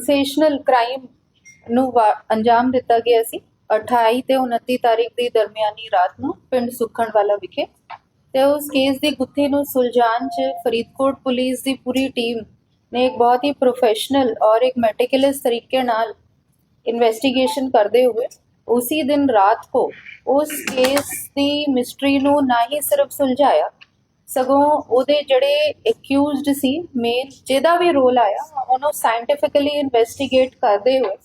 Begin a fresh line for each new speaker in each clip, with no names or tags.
Sensational crime ਨੂੰ ਅੰਜਾਮ ਦਿੱਤਾ ਗਿਆ ਸੀ। 28 ਤੇ 29 ਤਾਰੀਖ ਦੀ ਦਰਮਿਆਨੀ ਰਾਤ ਨੂੰ ਪਿੰਡ ਸੁਖਣਵਾਲਾ ਵਿਖੇ। ਤੇ ਉਸ ਕੇਸ ਦੀ ਗੁੱਥੀ ਨੂੰ ਸੁਲਝਾਉਣ 'ਚ ਫਰੀਦਕੋਟ ਪੁਲਿਸ ਦੀ ਪੂਰੀ ਟੀਮ ਨੇ ਇੱਕ ਬਹੁਤ ਹੀ ਪ੍ਰੋਫੈਸ਼ਨਲ ਔਰ ਇੱਕ ਮੈਟੀਕੂਲਸ ਤਰੀਕੇ ਨਾਲ ਇਨਵੈਸਟੀਗੇਸ਼ਨ ਕਰਦੇ ਹੋਏ ਉਸੇ ਦਿਨ ਰਾਤ ਕੋ ਉਸ ਕੇਸ ਦੀ ਮਿਸਟਰੀ ਨੂੰ ਨਾ ਹੀ ਸਿਰਫ ਸੁਲਝਾਇਆ ਸਗੋਂ ਉਹਦੇ ਜਿਹੜੇ ਅਕਿਊਜ਼ਡ ਸੀ ਮੇਨ ਜਿਹਦਾ ਵੀ ਰੋਲ ਆਇਆ, ਉਹਨੂੰ ਸਾਇੰਟੀਫਿਕਲੀ ਇਨਵੈਸਟੀਗੇਟ ਕਰਦੇ ਹੋਏ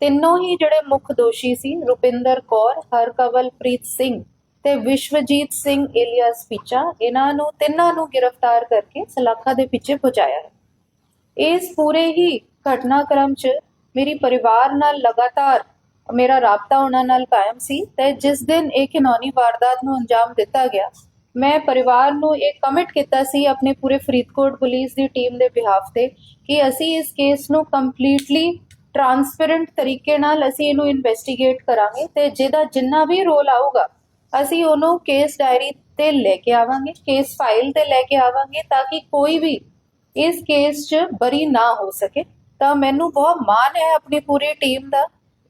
ਤਿੰਨੋਂ ਹੀ ਜਿਹੜੇ ਮੁੱਖ ਦੋਸ਼ੀ ਸੀ, ਰੁਪਿੰਦਰ ਕੌਰ, ਹਰਕਵਲਪ੍ਰੀਤ ਸਿੰਘ ਤੇ ਵਿਸ਼ਵਜੀਤ ਸਿੰਘ ਏਲੀਅਸ ਪਿੱਚਾ, ਇਹਨਾਂ ਨੂੰ ਤਿੰਨਾਂ ਨੂੰ ਗ੍ਰਿਫਤਾਰ ਕਰਕੇ ਸਲਾਖਾ ਦੇ ਪਿੱਛੇ ਪਹੁੰਚਾਇਆ ਹੈ। ਇਸ ਪੂਰੇ ਹੀ ਘਟਨਾਕ੍ਰਮ 'ਚ ਮੇਰੀ ਪਰਿਵਾਰ ਨਾਲ ਲਗਾਤਾਰ ਮੇਰਾ ਰਾਬਤਾ ਉਹਨਾਂ ਨਾਲ ਕਾਇਮ ਸੀ ਤੇ ਜਿਸ ਦਿਨ ਇਹ ਘਿਨੌਣੀ ਵਾਰਦਾਤ ਨੂੰ ਅੰਜਾਮ ਦਿੱਤਾ ਗਿਆ ਮੈਂ ਪਰਿਵਾਰ ਨੂੰ ਇਹ ਕਮਿਟ ਕੀਤਾ ਸੀ ਆਪਣੇ ਪੂਰੇ ਫਰੀਦਕੋਟ ਪੁਲਿਸ ਦੀ ਟੀਮ ਦੇ ਬਿਹਾਫ ਤੇ ਕਿ ਅਸੀਂ ਇਸ ਕੇਸ ਨੂੰ ਕੰਪਲੀਟਲੀ ਟਰਾਂਸਪੇਰੈਂਟ ਤਰੀਕੇ ਨਾਲ ਅਸੀਂ ਇਹਨੂੰ ਇਨਵੈਸਟੀਗੇਟ ਕਰਾਂਗੇ ਤੇ ਜਿਹਦਾ ਜਿੰਨਾ ਵੀ ਰੋਲ ਆਊਗਾ, ਅਸੀਂ ਉਹਨੂੰ ਕੇਸ ਡਾਇਰੀ ਤੇ ਲੈ ਕੇ ਆਵਾਂਗੇ ਕੇਸ ਫਾਈਲ ਤੇ ਲੈ ਕੇ ਆਵਾਂਗੇ ਤਾਂ ਕਿ ਕੋਈ ਵੀ ਇਸ ਕੇਸ 'ਚ ਬਰੀ ਨਾ ਹੋ ਸਕੇ। ਤਾਂ ਮੈਨੂੰ ਬਹੁਤ ਮਾਣ ਹੈ ਆਪਣੀ ਪੂਰੀ ਟੀਮ ਦਾ,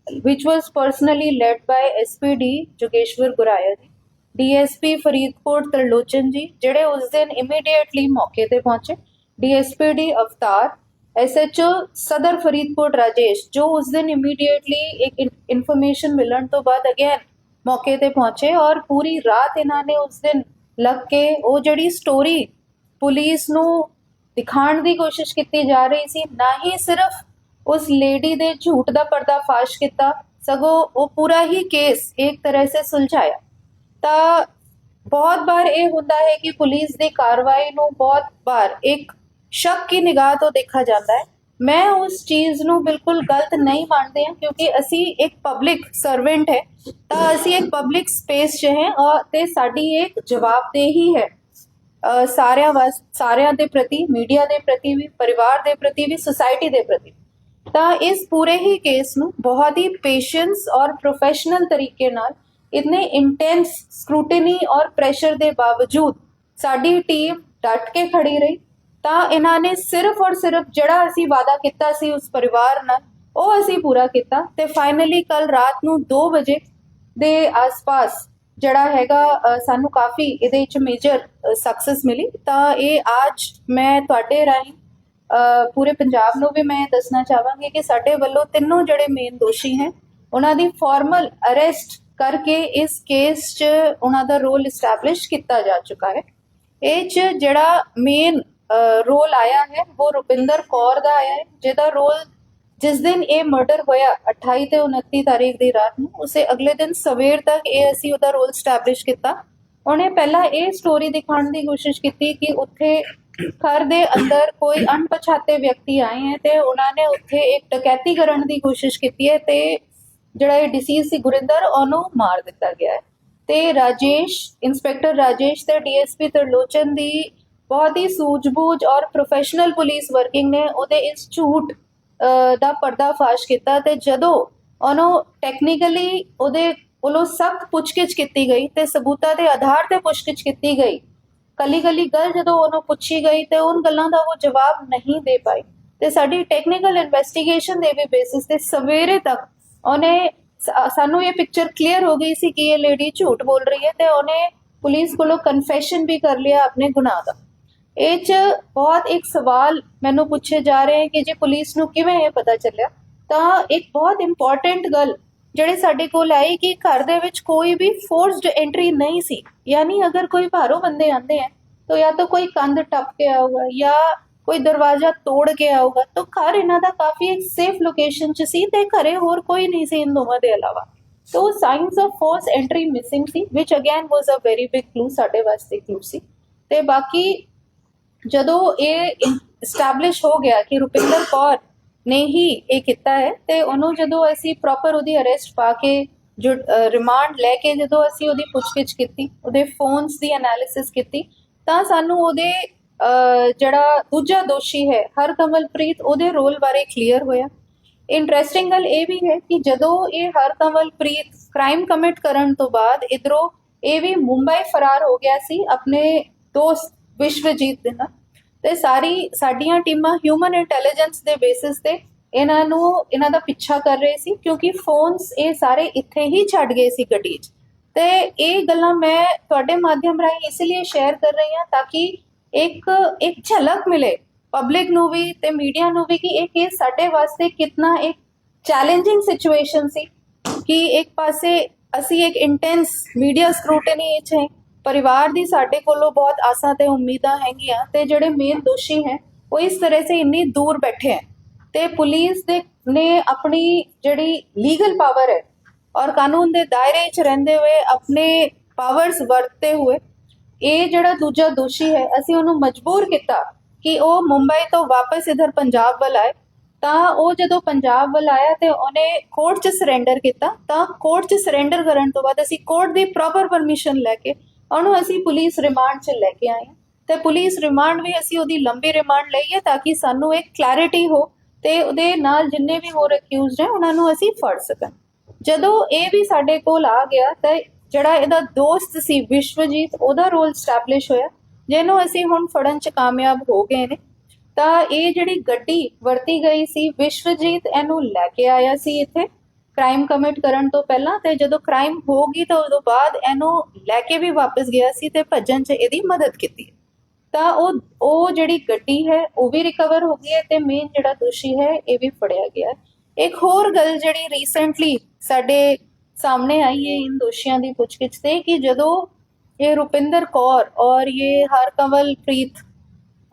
which was personally led by SPD Jogeshwar Guraya ji. DSP Faridkot Tarlochan ji, ਜਿਹੜੇ ਉਸ ਦਿਨ ਇਮੀਡੀਏਟਲੀ ਮੌਕੇ ਤੇ ਪਹੁੰਚੇ। ਡੀਐਸਪੀਡੀ ਅਵਤਾਰ ਐਸਐਚਓ ਸਦਰ ਫਰੀਦਕੋਟ ਰਾਜੇਸ਼, ਜੋ ਉਸ ਦਿਨ ਇਮੀਡੀਏਟਲੀ ਇੱਕ ਇਨਫੋਰਮੇਸ਼ਨ ਮਿਲਣ ਤੋਂ ਬਾਅਦ ਅਗੇਨ ਮੌਕੇ ਤੇ ਪਹੁੰਚੇ ਔਰ ਪੂਰੀ ਰਾਤ ਇਹਨਾਂ ਨੇ ਉਸ ਦਿਨ ਲੱਗ ਕੇ ਉਹ ਜਿਹੜੀ ਸਟੋਰੀ ਪੁਲਿਸ ਨੂੰ ਦਿਖਾਉਣ ਦੀ ਕੋਸ਼ਿਸ਼ ਕੀਤੀ ਜਾ ਰਹੀ ਸੀ, ਨਾ ਹੀ ਸਿਰਫ ਉਸ ਲੇਡੀ ਦੇ ਝੂਠ ਦਾ ਪਰਦਾਫਾਸ਼ ਕੀਤਾ, ਸਗੋਂ ਉਹ ਪੂਰਾ ਹੀ ਕੇਸ ਇੱਕ ਤਰ੍ਹਾਂ ਸੇ ਸੁਲਝਾਇਆ। ਤਾਂ ਬਹੁਤ ਵਾਰ ਇਹ ਹੁੰਦਾ ਹੈ ਕਿ ਪੁਲਿਸ ਦੀ ਕਾਰਵਾਈ ਨੂੰ ਬਹੁਤ ਵਾਰ ਇੱਕ ਸ਼ੱਕ ਦੀ ਨਿਗਾਹ ਤੋਂ ਦੇਖਿਆ ਜਾਂਦਾ ਹੈ। ਮੈਂ ਉਸ ਚੀਜ਼ ਨੂੰ ਬਿਲਕੁਲ ਗਲਤ ਨਹੀਂ ਮੰਨਦੀ ਹਾਂ ਕਿਉਂਕਿ ਅਸੀਂ ਇੱਕ ਪਬਲਿਕ ਸਰਵੈਂਟ ਹੈ, ਤਾਂ ਅਸੀਂ ਇੱਕ ਪਬਲਿਕ ਸਪੇਸ 'ਚ ਹੈ ਔਰ ਤੇ ਸਾਡੀ ਇੱਕ ਜਵਾਬਦੇਹੀ ਹੈ। ਸਾਰਿਆਂ ਵਾਸ, ਸਾਰਿਆਂ ਦੇ ਪ੍ਰਤੀ ਮੀਡੀਆ ਦੇ ਪ੍ਰਤੀ ਵੀ, ਪਰਿਵਾਰ ਦੇ ਪ੍ਰਤੀ ਵੀ ਸੁਸਾਇਟੀ ਦੇ ਪ੍ਰਤੀ ਤਾਂ ਇਸ ਪੂਰੇ ਹੀ ਕੇਸ ਨੂੰ ਬਹੁਤ ਹੀ ਪੇਸ਼ੈਂਸ ਔਰ ਪ੍ਰੋਫੈਸ਼ਨਲ ਤਰੀਕੇ ਨਾਲ ਇਤਨੇ ਇੰਟੈਂਸ ਸਕ੍ਰੂਟਨੀ ਔਰ ਪ੍ਰੈਸ਼ਰ ਦੇ ਬਾਵਜੂਦ ਸਾਡੀ ਟੀਮ ਡਟ ਕੇ ਖੜੀ ਰਹੀ। ਤਾਂ ਇਹਨਾਂ ਨੇ ਸਿਰਫ ਔਰ ਸਿਰਫ ਜਿਹੜਾ ਅਸੀਂ ਵਾਅਦਾ ਕੀਤਾ ਸੀ ਉਸ ਪਰਿਵਾਰ ਨਾਲ, ਉਹ ਅਸੀਂ ਪੂਰਾ ਕੀਤਾ ਤੇ ਫਾਈਨਲੀ ਕੱਲ ਰਾਤ ਨੂੰ 2 ਵਜੇ ਦੇ ਆਸ-ਪਾਸ ਜਿਹੜਾ ਹੈਗਾ ਸਾਨੂੰ ਕਾਫੀ ਇਹਦੇ ਵਿੱਚ ਮੇਜਰ ਸਕਸੈਸ ਮਿਲੀ। ਤਾਂ ਇਹ ਅੱਜ ਮੈਂ ਤੁਹਾਡੇ ਰਾਹੀਂ ਪੂਰੇ ਪੰਜਾਬ ਨੂੰ ਵੀ ਮੈਂ ਦੱਸਣਾ ਚਾਹਾਂਗੀ ਕਿ ਸਾਡੇ ਵੱਲੋਂ ਤਿੰਨੋਂ ਜਿਹੜੇ ਮੇਨ ਦੋਸ਼ੀ ਹੈ, ਉਹਨਾਂ ਦੀ ਫਾਰਮਲ ਅਰੈਸਟ ਕਰਕੇ ਇਸ ਕੇਸ 'ਚ ਉਹਨਾਂ ਦਾ ਰੋਲ ਐਸਟੈਬਲਿਸ਼ ਕੀਤਾ ਜਾ ਚੁੱਕਾ ਹੈ। ਇਹ 'ਚ ਜਿਹੜਾ ਮੇਨ ਰੋਲ ਆਇਆ ਹੈ, ਉਹ ਰੁਪਿੰਦਰ ਕੌਰ ਦਾ ਆਇਆ ਹੈ, ਜਿਹਦਾ ਰੋਲ ਜਿਸ ਦਿਨ ਇਹ ਮਰਡਰ ਹੋਇਆ 28 ਤੇ 29 ਤਾਰੀਖ ਦੀ ਰਾਤ ਨੂੰ, ਉਸੇ ਅਗਲੇ ਦਿਨ ਸਵੇਰ ਤੱਕ ਇਹ ਅਸੀਂ ਉਹਦਾ ਰੋਲ ਸਟੈਬਲਿਸ਼ ਕੀਤਾ। ਉਹਨੇ ਪਹਿਲਾਂ ਇਹ ਸਟੋਰੀ ਦਿਖਾਉਣ ਦੀ ਕੋਸ਼ਿਸ਼ ਕੀਤੀ ਕਿ ਉੱਥੇ ਘਰ ਦੇ ਅੰਦਰ ਕੋਈ ਅਣਪਛਾਤੇ ਵਿਅਕਤੀ ਆਏ ਹੈ ਤੇ ਉਹਨਾਂ ਨੇ ਉੱਥੇ ਇੱਕ ਡਕੈਤੀ ਕਰਨ ਦੀ ਕੋਸ਼ਿਸ਼ ਕੀਤੀ ਹੈ ਤੇ ਜਿਹੜਾ ਇਹ ਡਿਸੀਜ਼ ਸੀ ਗੁਰਿੰਦਰ ਉਹਨੂੰ ਮਾਰ ਦਿੱਤਾ ਗਿਆ ਹੈ। ਤੇ ਰਾਜੇਸ਼ ਇੰਸਪੈਕਟਰ ਰਾਜੇਸ਼ ਤੇ ਡੀਐਸਪੀ ਤਰਲੋਚਨ ਦੀ ਬਹੁਤ ਹੀ ਸੂਝ-ਬੂਝ ਔਰ ਪ੍ਰੋਫੈਸ਼ਨਲ ਪੁਲਿਸ ਵਰਕਿੰਗ ਨੇ ਉਹਦੇ ਇਸ ਝੂਠ ਅਹ, ਦਾ ਪਰਦਾਫਾਸ਼ ਕੀਤਾ ਤੇ ਜਦੋਂ ਉਹਨੂੰ ਟੈਕਨੀਕਲੀ ਉਹਦੇ ਕੋਲੋਂ ਸਖਤ ਪੁੱਛਗਿੱਛ ਕੀਤੀ ਗਈ ਤੇ ਸਬੂਤਾਂ ਦੇ ਆਧਾਰ ਤੇ ਪੁੱਛਗਿੱਛ ਕੀਤੀ ਗਈ ਕੱਲੀ ਕੱਲੀ ਗੱਲ ਜਦੋਂ ਉਹਨੂੰ ਪੁੱਛੀ ਗਈ ਤੇ ਉਹਨਾਂ ਗੱਲਾਂ ਦਾ ਉਹ ਜਵਾਬ ਨਹੀਂ ਦੇ ਪਾਈ। ਤੇ ਸਾਡੀ ਟੈਕਨੀਕਲ ਇਨਵੈਸਟੀਗੇਸ਼ਨ ਦੇ ਵੀ ਬੇਸਿਸ ਤੇ ਸਵੇਰੇ ਤੱਕ ਉਹਨੇ ਸਾਨੂੰ ਇਹ ਪਿਕਚਰ ਕਲੀਅਰ ਹੋ ਗਈ ਸੀ ਕਿ ਇਹ ਲੇਡੀ ਝੂਠ ਬੋਲ ਰਹੀ ਹੈ ਤੇ ਉਹਨੇ ਪੁਲਿਸ ਕੋਲੋਂ ਕਨਫੈਸ਼ਨ ਵੀ ਕਰ ਲਿਆ ਆਪਣੇ ਗੁਨਾਹ ਦਾ। ਇਹ ਚ ਬਹੁਤ ਇੱਕ ਸਵਾਲ ਮੈਨੂੰ ਪੁੱਛੇ ਜਾ ਰਹੇ ਹੈ ਕਿ ਜੇ ਪੁਲਿਸ ਨੂੰ ਕਿਵੇਂ ਇਹ ਪਤਾ ਚੱਲਿਆ, ਤਾਂ ਇੱਕ ਬਹੁਤ ਇੰਪੋਰਟੈਂਟ ਗੱਲ ਜਿਹੜੇ ਸਾਡੇ ਕੋਲ ਆਈ ਕਿ ਘਰ ਦੇ ਵਿੱਚ ਕੋਈ ਵੀ ਫੋਰਸਡ ਐਂਟਰੀ ਨਹੀਂ ਸੀ। ਯਾਨੀ ਅਗਰ ਕੋਈ ਭਾਰੋ ਬੰਦੇ ਆਉਂਦੇ ਆ ਤਾਂ ਜਾਂ ਤਾਂ ਕੋਈ ਕੰਧ ਟੱਪ ਕੇ ਆਊਗਾ ਜਾਂ ਕੋਈ ਦਰਵਾਜ਼ਾ ਤੋੜ ਕੇ ਆਊਗਾ, ਤਾਂ ਘਰ ਇਹਨਾਂ ਦਾ ਕਾਫੀ ਇੱਕ ਸੇਫ ਲੋਕੇਸ਼ਨ 'ਚ ਸੀ ਤੇ ਘਰੇ ਹੋਰ ਕੋਈ ਨਹੀਂ ਸੀ ਇਨ ਦੋਵਾਂ ਦੇ ਇਲਾਵਾ। ਤੋ signs of force entry missing C which again was a very big clue ਸਾਡੇ ਵਾਸਤੇ ਕਲੂ ਸੀ। ਤੇ ਬਾਕੀ ਜਦੋਂ ਇਹ ਐਸਟੈਬਲਿਸ਼ ਹੋ ਗਿਆ ਕਿ ਰੁਪਿੰਦਰ ਕੌਰ ਨੇ ਹੀ ਇਹ ਕੀਤਾ ਹੈ, ਤੇ ਉਹਨੂੰ ਜਦੋਂ ਅਸੀਂ ਪ੍ਰੋਪਰ ਉਹਦੀ ਅਰੈਸਟ ਪਾ ਕੇ ਜੋ ਰਿਮਾਂਡ ਲੈ ਕੇ ਜਦੋਂ ਅਸੀਂ ਉਹਦੀ ਪੁੱਛਗਿੱਛ ਕੀਤੀ, ਉਹਦੇ ਫੋਨਸ ਦੀ ਐਨਾਲਿਸਿਸ ਕੀਤੀ, ਤਾਂ ਸਾਨੂੰ ਉਹਦੇ ਜਿਹੜਾ ਦੂਜਾ ਦੋਸ਼ੀ ਹੈ, ਹਰਕਮਲਪ੍ਰੀਤ, ਉਹਦੇ ਰੋਲ ਬਾਰੇ ਕਲੀਅਰ ਹੋਇਆ। ਇੰਟਰਸਟਿੰਗ ਗੱਲ ਇਹ ਵੀ ਹੈ ਕਿ ਜਦੋਂ ਇਹ ਹਰਕਮਲਪ੍ਰੀਤ ਕ੍ਰਾਈਮ ਕਮਿਟ ਕਰਨ ਤੋਂ ਬਾਅਦ ਇਧਰੋਂ ਇਹ ਵੀ ਮੁੰਬਈ ਫਰਾਰ ਹੋ ਗਿਆ ਸੀ ਆਪਣੇ ਦੋਸਤ ਵਿਸ਼ਵਜੀਤ ਦੇ ਨਾਲ। ਤੇ ਸਾਰੀ, ਸਾਡੀਆਂ ਟੀਮਾਂ ਹਿਊਮਨ ਇੰਟੈਲੀਜੈਂਸ ਦੇ ਬੇਸਿਸ ਤੇ ਇਹਨਾਂ ਨੂੰ, ਇਹਨਾਂ ਦਾ ਪਿੱਛਾ ਕਰ ਰਹੇ ਸੀ ਕਿਉਂਕਿ ਫੋਨਸ ਇਹ ਸਾਰੇ ਇੱਥੇ ਹੀ ਛੱਡ ਗਏ ਸੀ ਗੱਡੀ 'ਚ। ਤੇ ਇਹ ਗੱਲਾਂ ਮੈਂ ਤੁਹਾਡੇ ਮਾਧਿਅਮ ਰਾਹੀਂ ਇਸ ਲਈ ਸ਼ੇਅਰ ਕਰ ਰਹੀ ਹਾਂ ਤਾਂ ਕਿ ਇੱਕ ਇੱਕ ਝਲਕ ਮਿਲੇ। ਪਬਲਿਕ ਨੂੰ ਵੀ ਤੇ ਮੀਡੀਆ ਨੂੰ ਵੀ ਕਿ ਇਹ ਕੇਸ ਸਾਡੇ ਵਾਸਤੇ ਕਿੰਨਾ ਇੱਕ ਚੈਲੰਜਿੰਗ ਸਿਚੁਏਸ਼ਨ ਸੀ ਕਿ ਇੱਕ ਪਾਸੇ ਅਸੀਂ ਇੱਕ ਇੰਟੈਂਸ ਮੀਡੀਆ ਸਕਰੂਟਨੀ ਵਿੱਚ ਹੈ, ਪਰਿਵਾਰ ਦੀ ਸਾਡੇ ਕੋਲੋਂ ਬਹੁਤ ਆਸਾਂ ਤੇ ਉਮੀਦਾਂ ਹੈਗੀਆਂ ਤੇ ਜਿਹੜੇ ਮੇਨ ਦੋਸ਼ੀ ਹੈ, ਉਹ ਇਸ ਤਰ੍ਹਾਂ ਸੇ ਇੰਨੀ ਦੂਰ ਬੈਠੇ ਹੈ। ਤੇ ਪੁਲਿਸ ਦੇ, ਨੇ ਆਪਣੀ ਜਿਹੜੀ ਲੀਗਲ ਪਾਵਰ ਹੈ ਔਰ ਕਾਨੂੰਨ ਦੇ ਦਾਇਰੇ 'ਚ ਰਹਿੰਦੇ ਹੋਏ ਆਪਣੇ ਪਾਵਰਸ ਵਰਤਦੇ ਹੋਏ ਇਹ ਜਿਹੜਾ ਦੂਜਾ ਦੋਸ਼ੀ ਹੈ, ਅਸੀਂ ਉਹਨੂੰ ਮਜਬੂਰ ਕੀਤਾ ਕਿ ਉਹ ਮੁੰਬਈ ਤੋਂ ਵਾਪਸ ਇਧਰ ਪੰਜਾਬ ਵੱਲ ਆਏ। ਤਾਂ ਉਹ ਜਦੋਂ ਪੰਜਾਬ ਵੱਲ ਆਇਆ ਤੇ ਉਹਨੇ ਕੋਰਟ 'ਚ ਸਰੈਂਡਰ ਕੀਤਾ। ਤਾਂ ਕੋਰਟ 'ਚ ਸਰੈਂਡਰ ਕਰਨ ਤੋਂ ਬਾਅਦ ਅਸੀਂ ਕੋਰਟ ਦੀ ਪ੍ਰੋਪਰ ਪਰਮਿਸ਼ਨ ਲੈ ਕੇ ਉਹਨੂੰ ਅਸੀਂ ਪੁਲਿਸ ਰਿਮਾਂਡ 'ਚ ਲੈ ਕੇ ਆਏ ਹਾਂ। ਤੇ ਪੁਲਿਸ ਰਿਮਾਂਡ ਵੀ ਅਸੀਂ ਉਹਦੀ ਲੰਬੀ ਰਿਮਾਂਡ ਲਈ ਹੈ ਤਾਂ ਕਿ ਸਾਨੂੰ ਇੱਕ ਕਲੈਰਿਟੀ ਹੋ ਤੇ ਉਹਦੇ ਨਾਲ ਜਿੰਨੇ ਵੀ ਹੋਰ ਅਕਿਊਜ਼ਡ ਹੈ, ਉਹਨਾਂ ਨੂੰ ਅਸੀਂ ਫੜ ਸਕਣ। ਜਦੋਂ ਇਹ ਵੀ ਸਾਡੇ ਕੋਲ ਆ ਗਿਆ ਤਾਂ ਜਿਹੜਾ ਇਹਦਾ ਦੋਸਤ ਸੀ, ਵਿਸ਼ਵਜੀਤ, ਉਹਦਾ ਰੋਲ ਸਟੈਬਲਿਸ਼ ਹੋਇਆ। ਜਿਹਨੂੰ ਅਸੀਂ ਹੁਣ ਫੜਨ 'ਚ ਕਾਮਯਾਬ ਹੋ ਗਏ ਨੇ। ਤਾਂ ਇਹ ਜਿਹੜੀ ਗੱਡੀ ਵਰਤੀ ਗਈ ਸੀ, ਵਿਸ਼ਵਜੀਤ ਇਹਨੂੰ ਲੈ ਕੇ ਆਇਆ ਸੀ ਇੱਥੇ ਕ੍ਰਾਈਮ ਕਮਿਟ ਕਰਨ ਤੋਂ ਪਹਿਲਾਂ ਤੇ ਜਦੋਂ ਕ੍ਰਾਈਮ ਹੋ ਗਈ ਤਾਂ ਉਦੋਂ ਬਾਅਦ ਇਹਨੂੰ ਲੈ ਕੇ ਵੀ ਵਾਪਸ ਗਿਆ ਸੀ ਤੇ ਭੱਜਣ 'ਚ ਇਹਦੀ ਮਦਦ ਕੀਤੀ। ਤਾਂ ਉਹ ਉਹ ਜਿਹੜੀ ਗੱਡੀ ਹੈ, ਉਹ ਵੀ ਰਿਕਵਰ ਹੋ ਗਈ ਹੈ ਤੇ ਮੇਨ ਜਿਹੜਾ ਦੋਸ਼ੀ ਹੈ, ਇਹ ਵੀ ਫੜਿਆ ਗਿਆ। ਇੱਕ ਹੋਰ ਗੱਲ ਜਿਹੜੀ ਰੀਸੈਂਟਲੀ ਸਾਡੇ ਸਾਹਮਣੇ ਆਈ ਹੈ ਇਨ ਦੋਸ਼ੀਆਂ ਦੀ ਪੁੱਛਗਿੱਛ ਤੇ ਕਿ ਜਦੋਂ ਇਹ ਰੁਪਿੰਦਰ ਕੌਰ ਔਰ ਇਹ ਹਰਕਮਲਪ੍ਰੀਤ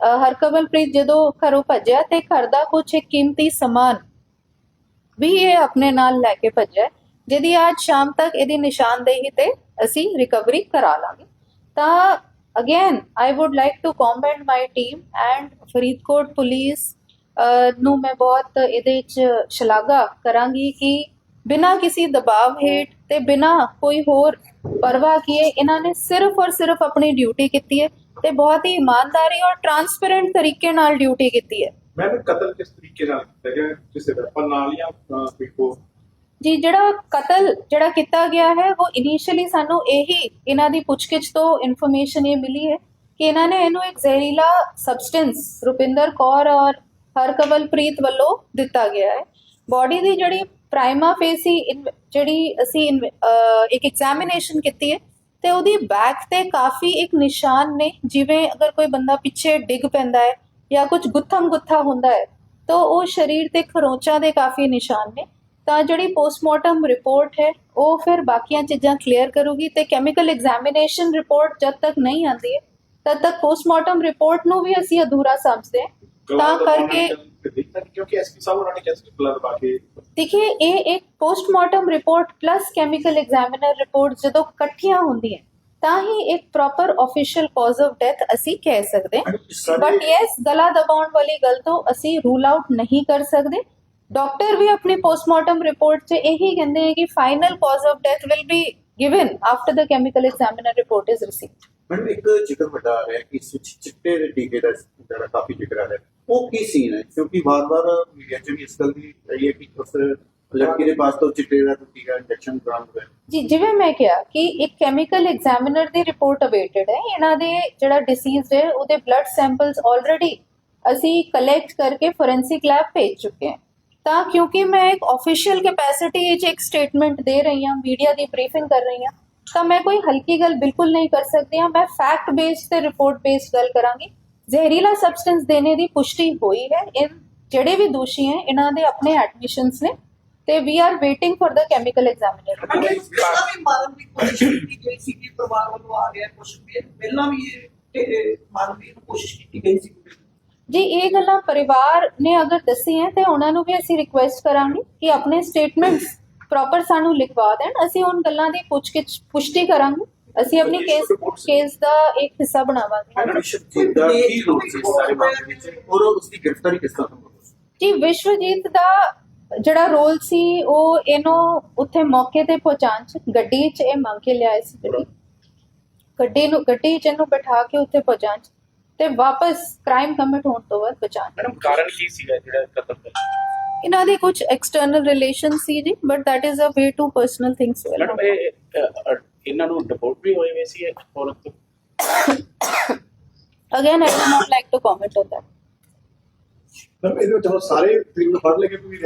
ਅ, ਜਦੋਂ ਘਰੋਂ ਭੱਜਿਆ ਤੇ ਘਰ ਦਾ ਕੁਝ ਕੀਮਤੀ ਸਮਾਨ ਵੀ ਇਹ ਆਪਣੇ ਨਾਲ ਲੈ ਕੇ ਭੱਜਿਆ ਜਿਹਦੀ ਅੱਜ ਸ਼ਾਮ ਤੱਕ ਇਹਦੀ ਨਿਸ਼ਾਨਦੇਹੀ ਤੇ ਅਸੀਂ ਰਿਕਵਰੀ ਕਰਾ ਲਾਂਗੇ। ਤਾਂ again I would like to compliment my team and Faridkot police ਨੂੰ ਮੈਂ ਬਹੁਤ ਇਹਦੇ ਵਿੱਚ ਸ਼ਲਾਘਾ ਕਰਾਂਗੀ ਕਿ ਬਿਨਾਂ ਕਿਸੇ ਦਬਾਅ ਹੇਠ ਤੇ ਬਿਨਾਂ ਕੋਈ ਹੋਰ ਪਰਵਾਹ ਕੀਏ ਇਹਨਾਂ ਨੇ ਸਿਰਫ ਔਰ ਸਿਰਫ ਆਪਣੀ ਡਿਊਟੀ ਕੀਤੀ ਹੈ ਤੇ ਬਹੁਤ ਹੀ ਇਮਾਨਦਾਰੀ ਔਰ ਟਰਾਂਸਪੇਰੈਂਟ ਤਰੀਕੇ ਨਾਲ ਡਿਊਟੀ ਕੀਤੀ ਹੈ।
ਮੈਂ ਕਤਲ ਕਿਸ ਤਰੀਕੇ ਨਾਲ ਕੀਤਾ ਗਿਆ? ਕਿਸੇ ਪਰ ਨਾਲ ਜਾਂ ਬਿਲਕੁਲ
ਜੀ ਜਿਹੜਾ ਕਤਲ ਜਿਹੜਾ ਕੀਤਾ ਗਿਆ ਹੈ ਉਹ ਇਨੀਸ਼ੀਅਲੀ ਸਾਨੂੰ ਇਹੀ ਇਹਨਾਂ ਦੀ ਪੁੱਛਗਿੱਛ ਤੋਂ ਇਨਫੋਰਮੇਸ਼ਨ ਇਹ ਮਿਲੀ ਹੈ ਕਿ ਇਹਨਾਂ ਨੇ ਇਹਨੂੰ ਇੱਕ ਜ਼ਹਿਰੀਲਾ ਸਬਸਟੈਂਸ ਰੁਪਿੰਦਰ ਕੌਰ ਔਰ ਹਰਕਵਲਪ੍ਰੀਤ ਵੱਲੋਂ ਦਿੱਤਾ ਗਿਆ ਹੈ। ਬਾਡੀ ਦੀ ਜਿਹੜੀ ਪ੍ਰਾਈਮਾ ਫੇਸੀ ਜਿਹੜੀ ਅਸੀਂ ਇਨ- ਇੱਕ ਐਗਜ਼ਾਮੀਨੇਸ਼ਨ ਕੀਤੀ ਹੈ ਤੇ ਉਹਦੀ ਬੈਕ ਤੇ ਕਾਫੀ ਇੱਕ ਨਿਸ਼ਾਨ ਨੇ, ਜਿਵੇਂ ਅਗਰ ਕੋਈ ਬੰਦਾ ਪਿੱਛੇ ਡਿੱਗ ਪੈਂਦਾ ਹੈ ਜਾਂ ਕੁਝ ਗੁੱਥਮ ਗੁੱਥਾ ਹੁੰਦਾ ਹੈ, ਤਾਂ ਉਹ ਸਰੀਰ ਤੇ ਖਰੋਚਾਂ ਦੇ ਕਾਫੀ ਨਿਸ਼ਾਨ ਨੇ। ਤਾਂ ਜਿਹੜੀ ਪੋਸਟਮਾਰਟਮ ਰਿਪੋਰਟ ਹੈ, ਉਹ ਫਿਰ ਬਾਕੀਆਂ ਚੀਜ਼ਾਂ ਕਲੀਅਰ ਕਰੂਗੀ ਤੇ ਕੈਮੀਕਲ ਐਗਜ਼ਾਮੀਨੇਸ਼ਨ ਰਿਪੋਰਟ ਜਦ ਤੱਕ ਨਹੀਂ ਆਉਂਦੀ ਹੈ, ਤਦ ਤੱਕ ਪੋਸਟਮਾਰਟਮ ਰਿਪੋਰਟ ਨੂੰ ਵੀ ਅਸੀਂ ਅਧੂਰਾ ਸਮਝਦੇ ਹਾਂ। ਤਾਂ
ਪਾ ਕੇ
ਦੇਖिए ਇਹ ਇੱਕ postmortem report plus chemical examiner report ਜਦੋਂ ਇਕੱਠੀਆਂ ਹੁੰਦੀਆਂ ਤਾਂ ਹੀ ਇੱਕ proper official cause of death ਅਸੀਂ ਕਹਿ ਸਕਦੇ ਬਟ ਯੈਸ ਗਲਾ ਦਬਾਉਣ ਵਾਲੀ ਗੱਲ ਤੋਂ ਅਸੀਂ ਰੂਲ ਆਊਟ ਨਹੀਂ ਕਰ ਸਕਦੇ ਡਾਕਟਰ ਵੀ ਆਪਣੀ ਪੋਸਟਮਾਰਟਮ ਰਿਪੋਰਟ 'ਚ ਇਹੀ ਕਹਿੰਦੇ ਹੈ ਕਿ final cause of death will be given after the chemical examiner report is received
madam ਇੱਕ ਜ਼ਿਕਰ ਵੱਡਾ ਆ ਰਿਹਾ ਕਿ ਇਸ ਵਿੱਚ ਚਿੱਟੇ ਦੇ ਟੀਕੇ ਦਾ ਜਿਹੜਾ ਕਾਫੀ ਜ਼ਿਕਰ ਆ ਰਿਹਾ ਉਹ ਕੀ ਸੀਨ ਹੈ? ਕਿਉਂਕਿ ਵਾਰ-ਵਾਰ ਮੀਡੀਆ 'ਚ ਵੀ ਇਸ ਗੱਲ ਦੀ ਰਹੀ ਹੈ ਕਿ ਉਸ ਲੜਕੀ ਦੇ ਪਾਸ ਤੋਂ ਚਿੱਟੇ ਦਾ ਟੀਕਾ ਇੰਜੈਕਸ਼ਨ ਬਰਾਮਦ ਹੋਇਆ
ਜੀ ਜਿਵੇਂ ਮੈਂ ਕਿਹਾ ਕਿ ਇੱਕ ਕੈਮੀਕਲ ਐਗਜ਼ਾਮੀਨਰ ਦੀ ਰਿਪੋਰਟ ਅਵੇਟਡ ਹੈ। ਇਹਨਾਂ ਦੇ ਜਿਹੜਾ ਡਿਸੀਜ਼ ਹੈ ਉਹਦੇ ਬਲੱਡ ਸੈਂਪਲਸ ਆਲਰੇਡੀ ਅਸੀਂ ਕਲੈਕਟ ਕਰਕੇ ਫੋਰੈਂਸਿਕ ਲੈਬ ਭੇਜ ਚੁੱਕੇ ਹਾਂ। ਤਾਂ ਕਿਉਂਕਿ ਮੈਂ ਇੱਕ ਆਫੀਸ਼ੀਅਲ ਕੈਪੈਸਿਟੀ ਵਿੱਚ ਇੱਕ ਸਟੇਟਮੈਂਟ ਦੇ ਰਹੀ ਹਾਂ ਮੀਡੀਆ ਦੀ ਬਰੀਫਿੰਗ ਕਰ ਰਹੀ ਹਾਂ ਤਾਂ ਮੈਂ ਕੋਈ ਹਲਕੀ ਗੱਲ ਬਿਲਕੁਲ ਨਹੀਂ ਕਰ ਸਕਦੀ ਹਾਂ। ਮੈਂ ਫੈਕਟ ਬੇਸਡ ਤੇ ਰਿਪੋਰਟ ਬੇਸਡ ਗੱਲ ਕਰਾਂਗੀ। ਜ਼ਹਿਰੀਲਾ ਸਬਸਟੈਂਸ ਦੇਣੇ ਦੀ ਪੁਸ਼ਟੀ ਹੋਈ ਹੈ। ਇਹ ਜਿਹੜੇ ਵੀ ਦੋਸ਼ੀ ਹੈ ਇਹਨਾਂ ਦੇ ਆਪਣੇ ਐਡਮਿਸ਼ਨਸ ਨੇ ਤੇ we are waiting for the chemical examiner
ਅਗੇ ਪਹਿਲਾਂ ਵੀ ਮਾਰਨ ਦੀ ਕੋਸ਼ਿਸ਼ ਕੀਤੀ ਗਈ ਸੀ ਕਿ ਪਰਿਵਾਰ ਵੱਲੋਂ ਆ ਗਿਆ ਕੁਝ ਪਹਿਲਾਂ ਵੀ ਇਹ ਇਹ ਮਾਰਨ ਦੀ ਕੋਸ਼ਿਸ਼ ਕੀਤੀ ਗਈ ਸੀ।
ਜੀ ਇਹ ਗੱਲਾਂ ਪਰਿਵਾਰ ਨੇ ਅਗਰ ਦੱਸੀ ਹੈ ਤੇ ਉਹਨਾਂ ਨੂੰ ਵੀ ਅਸੀਂ ਰਿਕੁਐਸਟ ਕਰਾਂਗੇ ਕਿ ਆਪਣੇ ਸਟੇਟਮੈਂਟਸ ਪ੍ਰੋਪਰ ਸਾਨੂੰ ਲਿਖਵਾ ਦੇਣ। ਅਸੀਂ ਉਹਨਾਂ ਗੱਲਾਂ ਦੀ ਪੁੱਛਗਿੱਛ ਪੁਸ਼ਟੀ ਕਰਾਂਗੇ। ਅਸੀਂ ਆਪਣੀ ਕੇਸ ਕੇਸ ਦਾ ਇੱਕ ਹਿੱਸਾ ਬਣਾਵਾਂਗੇ।
ਵਿਸ਼ਵਜੀਤ ਦਾ ਕੀ ਰੋਲ ਸੀ ਇਸ ਸਾਰੇ ਮਾਮਲੇ ਵਿੱਚ? ਔਰ ਉਸ ਦੀ ਗ੍ਰਿਫਤਾਰੀ ਕਿਸ ਤਰ੍ਹਾਂ ਹੋਈ?
ਜੀ ਵਿਸ਼ਵਜੀਤ ਦਾ ਜਿਹੜਾ ਰੋਲ ਸੀ ਉਹ ਇਹਨੂੰ ਉੱਥੇ ਮੌਕੇ ਤੇ ਪਹੁੰਚਾਉਣ ਚ ਗੱਡੀ 'ਚ ਇਹ ਮੰਗ ਕੇ ਲਿਆਏ ਸੀ ਜਿਹੜੀ ਗੱਡੀ ਨੂੰ ਗੱਡੀ 'ਚ ਇਹਨੂੰ ਬਿਠਾ ਕੇ ਉੱਥੇ ਪਹੁੰਚਾਉਣ 'ਚ ਤੇ ਵਾਪਸ ਕ੍ਰਾਈਮ ਕਮਿਟ ਹੋਣ ਤੋਂ ਬਾਅਦ ਬਚਾਉਣ
ਮੈਡਮ ਕਾਰਨ ਕੀ ਸੀਗਾ ਜਿਹੜਾ ਕਤਲ ਦਾ?
ਇਹਨਾਂ ਦੇ ਕੁਝ ਐਕਸਟਰਨਲ ਰਿਲੇਸ਼ਨ ਸੀ ਜੀ but that is a way too personal things to
madam ਇਹ ਅ, ਅ, ਇਹਨਾਂ ਨੂੰ ਡਿਪੋਰਟ ਵੀ ਹੋਏ ਹੋਏ ਸੀ ਇਹ ਔਰਤ
again i would not like to comment on that.
ਮਤਲਬ ਇਹਦੇ ਵਿੱਚ ਹੁਣ ਸਾਰੇ ਤਕਰੀਬਨ ਫੜ ਲਏ ਕਿ ਕੋਈ